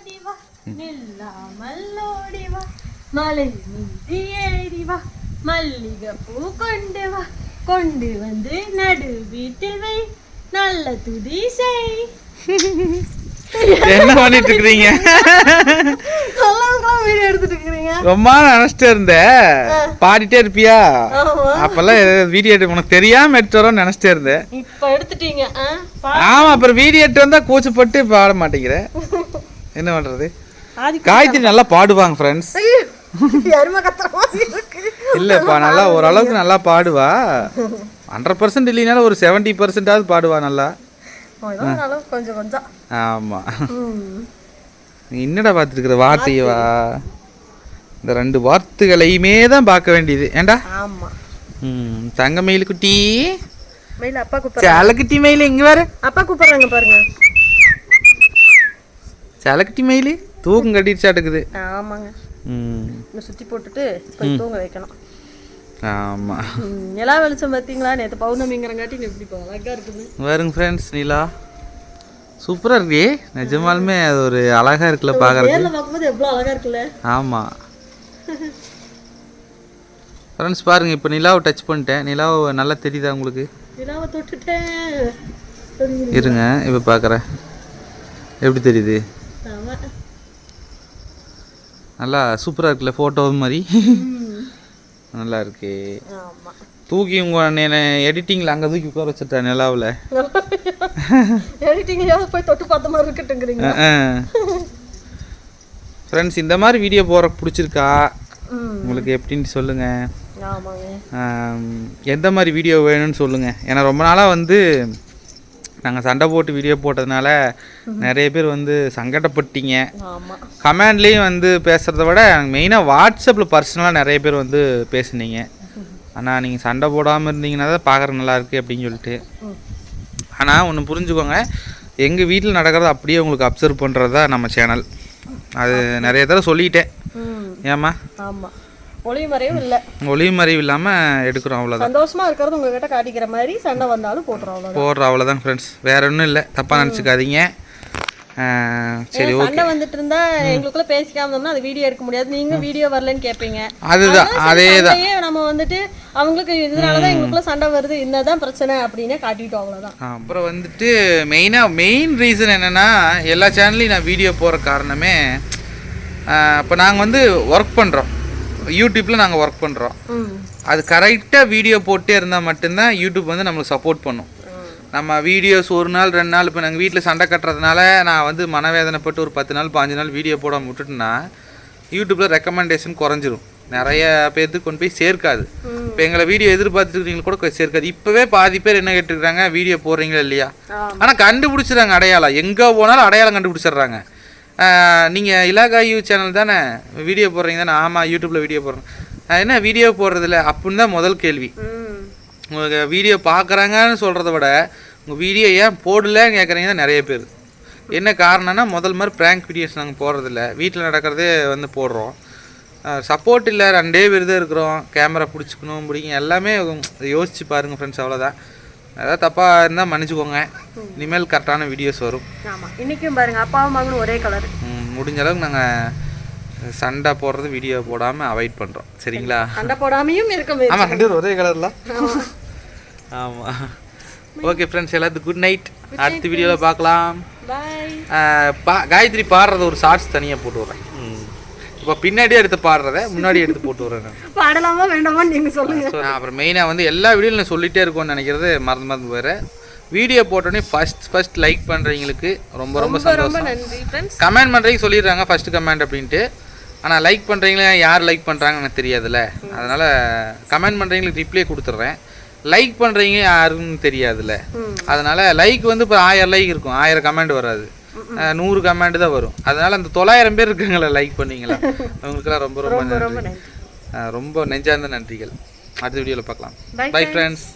ஓடி வா நில்லாமல் ஓடி வா மலை மீதி ஏறி வா மல்லிகை பூ கொண்டு வா கொண்டு வந்து நடு வீட்டில் வை நல்ல துதி செய். என்ன பண்ணிட்டு இருக்கிறீங்க ரொம்ப நினைச்சிட்டு இருந்த. பாடிட்டே இருப்பியா? அப்பெல்லாம் வீடியோ எடுத்து உனக்கு தெரியாம எடுத்து நினைச்சிட்டே இருந்தேன். இப்ப எடுத்துட்டீங்க ஆமா அப்புறம் வீடியோ எடுத்து வந்தா கூச்சப்பட்டு பாட மாட்டேங்கிற. என்ன பண்றது? காயத்ரி நல்லா பாடுவாங்க ஃப்ரெண்ட்ஸ் இல்லப்பா நல்லா ஓரளவுக்கு நல்லா பாடுவா. ஹண்ட்ரட் பர்சன்ட் இல்லைனாலும் ஒரு செவன்ட்டி பர்சன்டாவது பாடுவா நல்லா. கொஞ்சம் கொஞ்சம். ஆமா. நீ என்னடா பார்த்துருக்குற? வார்த்தையவா? இந்த ரெண்டு வார்த்தைகளையுமே தான் பார்க்க வேண்டியது. ஏண்டா? ஆமா. ம் தங்க மயில் குட்டி. மயில அப்பா கூப்பிடுறாங்க. சேலக்குட்டி மயில் இங்க வர அப்பா கூப்பிடுறாங்க பாருங்க. சேலக்குட்டி மயில் தூக்கம் கட்டிடுச்சாட்டுக்குது ஆமாங்க. இன்னும் சுத்தி போட்டுட்டு போய் தூங்க வைக்கணும். ஆமா. ம், நிலா வெளிச்சம் பார்த்தீங்களா நேற்று பௌர்ணமிங்கிறங்காட்டி எப்படி இப்போ அழகா இருக்குது வருங்க ஃப்ரெண்ட்ஸ் நீலா. சூப்பரா இருக்கே. நிஜமாலுமே அது ஒரு அழகா இருக்குல்ல பார்க்கறதுக்கு நேரில் பார்க்கும்போது எவ்வளோ அழகா இருக்குல்ல? ஆமா. ஃப்ரெண்ட்ஸ் பாருங்க இப்போ நிலாவை டச் பண்ணிட்டேன். நிலாவை நல்லா தெரியுதா உங்களுக்கு? நிலாவை தொட்டுட்டேன். இருங்க இப்போ பார்க்குறேன் எப்படி தெரியுது? நல்லா சூப்பராக இருக்குல்ல ஃபோட்டோ மாதிரி. நல்லா இருக்கு. தூக்கி உங்கள் எடிட்டிங்கில் அங்கே தூக்கி உட்கார வச்சுட்டேன் நிலாவில். எடிட்டிங்லையாவது போய் தொட்டு பார்த்த மாதிரி இருக்கட்டுங்கிறீங்க ஃப்ரெண்ட்ஸ் இந்த மாதிரி வீடியோ போகிற பிடிச்சிருக்கா? உங்களுக்கு எப்படின்னு சொல்லுங்கள் ஆமாங்க. எந்த மாதிரி வீடியோ வேணும்னு சொல்லுங்கள் ஏன்னா ரொம்ப நாளாக வந்து நாங்கள் சண்டை போட்டு வீடியோ போட்டதுனால நிறைய பேர் வந்து சங்கடப்பட்டீங்க. கமெண்ட்லேயும் வந்து பேசுகிறத விட மெயினாக வாட்ஸ்அப்பில் பர்சனலாக நிறைய பேர் வந்து பேசுனீங்க. ஆனால் நீங்கள் சண்டை போடாமல் இருந்தீங்கன்னா தான் பார்க்குற நல்லா இருக்கு அப்படின்னு சொல்லிட்டு. ஆனால் ஒன்று புரிஞ்சுக்கோங்க. எங்கள் வீட்டில் நடக்கிறத அப்படியே உங்களுக்கு அப்சர்வ் பண்ணுறது தான் நம்ம சேனல் அது நிறைய தடவை சொல்லிட்டேன். ஏம்மா? ஆமா. ஒளி மறைவும் இல்லை. ஒளிவு மறைவு இல்லாமல் எடுக்கிறோம் அவ்வளோதான் சந்தோஷமா இருக்கிறது உங்ககிட்ட காட்டிக்கிற மாதிரி சண்டை வந்தாலும் போட்டுரும் அவ்வளோதான் போடுற அவ்வளோதான் ஃப்ரெண்ட்ஸ் வேற ஒன்றும் இல்லை. தப்பாக நினச்சிக்காதீங்க. சரி ஓகே வந்துட்டு இருந்தா எங்களுக்குள்ள பேசிக்காம இருந்தோம்னா அது வீடியோ எடுக்க முடியாது. நீங்க வீடியோ வரலன்னு கேட்பீங்க அதுதான் அதே தான் சண்டையே நம்ம வந்துட்டு அவங்களுக்கு இதனாலதான் எங்களுக்குள்ள சண்டை வருது. என்னதான் பிரச்சனை அப்படின்னு காட்டிட்டோம் அவ்வளவுதான். அப்புறம் வந்துட்டு மெயினாக மெயின் ரீசன் என்னென்னா எல்லா சேனல்லையும் நான் வீடியோ போகிற காரணமே இப்போ நாங்கள் வந்து ஒர்க் பண்ணுறோம் யூடியூப்பில் நாங்கள் ஒர்க் பண்ணுறோம் அது கரெக்டாக வீடியோ போட்டே இருந்தால் மட்டும்தான் யூடியூப் வந்து நம்மளுக்கு சப்போர்ட் பண்ணும். நம்ம வீடியோஸ் ஒரு நாள் ரெண்டு நாள் இப்போ நாங்கள் வீட்டில் சண்டை கட்டுறதுனால நான் வந்து மனவேதனைப்பட்டு ஒரு பத்து நாள் பாஞ்சு நாள் வீடியோ போடாம விட்டுட்டேன்னா யூடியூப்பில் ரெக்கமெண்டேஷன் குறைஞ்சிரும். நிறைய பேர்த்துக்கு கொண்டு போய் சேர்க்காது. இப்போ எங்களை வீடியோ எதிர்பார்த்துருக்கீங்க கூட சேர்க்காது. இப்போவே பாதி பேர் என்ன கேட்டுருக்காங்க வீடியோ போடுறீங்களா இல்லையா. ஆனால் கண்டுபிடிச்சிடுறாங்க அடையாளம். எங்கே போனாலும் அடையாளம் கண்டுபிடிச்சிடுறாங்க. நீங்கள் இலாகாயு சேனல் தானே வீடியோ போடுறீங்க தானே? ஆமாம் யூடியூப்பில் வீடியோ போடுறேன். என்ன வீடியோ போடுறதில்ல அப்படின்னு தான் முதல் கேள்வி. உங்களுக்கு வீடியோ பார்க்குறாங்கன்னு சொல்கிறத விட உங்கள் வீடியோ ஏன் போடலன்னு கேட்குறீங்க தான் நிறைய பேர். என்ன காரணம்னா முதல் மாதிரி ப்ராங்க் வீடியோஸ் நாங்கள் போடுறதில்ல. வீட்டில் நடக்கிறதே வந்து போடுறோம். சப்போர்ட் இல்லை ரெண்டே பேர் தான் இருக்கிறோம். கேமரா பிடிச்சிக்கணும் பிடிக்கும் எல்லாமே யோசிச்சு பாருங்கள் ஃப்ரெண்ட்ஸ் அவ்வளோதான் ஏதாவது தப்பாக இருந்தால் மன்னிச்சுக்கோங்க. இனிமேல் கரெக்டான வீடியோஸ் வரும். ஆமா இன்னைக்கும் பாருங்க அப்பாவும் மகனும் ஒரே கலர் ம், முடிஞ்ச அளவுக்கு நாங்கள் சண்டை போடுறது வீடியோ போடாமல் அவாய்ட் பண்ணுறோம் சரிங்களா? சண்டை போடாமையும் இருக்க ஆமாம் ரெண்டு பேரும் ஒரே கலர்லாம் ஆமாம் ஓகே ஃப்ரெண்ட்ஸ் எல்லாத்துக்கும் குட் நைட் அடுத்த வீடியோவில் பார்க்கலாம். பா காயத்ரி பாடுறத ஒரு ஷார்ட்ஸ் தனியாக போட்டு விட்றேன். இப்போ பின்னாடியே எடுத்து பாடுறத முன்னாடி எடுத்து போட்டு விட்றேன் பாடலாமா வேண்டாமான்னு நீங்க சொல்லுங்க. So, நான் அப்புறம் மெயினாக வந்து எல்லா வீடியோவில் நான் சொல்லிட்டே இருக்கோம்னு நினைக்கிறது மறந்து மறந்து போயிரு வீடியோ போட்டோடனே ஃபஸ்ட் ஃபஸ்ட் லைக் பண்ணுறவங்களுக்கு ரொம்ப ரொம்ப சந்தோஷம். கமெண்ட் பண்ணுறீங்க சொல்லிடுறாங்க ஃபஸ்ட்டு கமெண்ட் அப்படின்ட்டு. ஆனால் லைக் பண்ணுறீங்களா யார் லைக் பண்ணுறாங்கன்னு எனக்கு தெரியாதுல்ல. அதனால் கமெண்ட் பண்ணுறவங்களுக்கு ரிப்ளை கொடுத்துட்றேன். லைக் பண்ணுறீங்க யாருன்னு தெரியாதுல்ல. அதனால் லைக் வந்து இப்போ ஆயிரம் லைக் இருக்கும். ஆயிரம் கமெண்ட் வராது. நூறு கமெண்ட் தான் வரும். அதனால் அந்த தொள்ளாயிரம் பேர் இருக்காங்களா லைக் பண்ணீங்களா? அவங்களுக்குலாம் ரொம்ப ரொம்ப நன்றி. ரொம்ப நெஞ்சார்ந்த நன்றிகள். அடுத்த வீடியோவில் பார்க்கலாம். பை. ஃப்ரெண்ட்ஸ்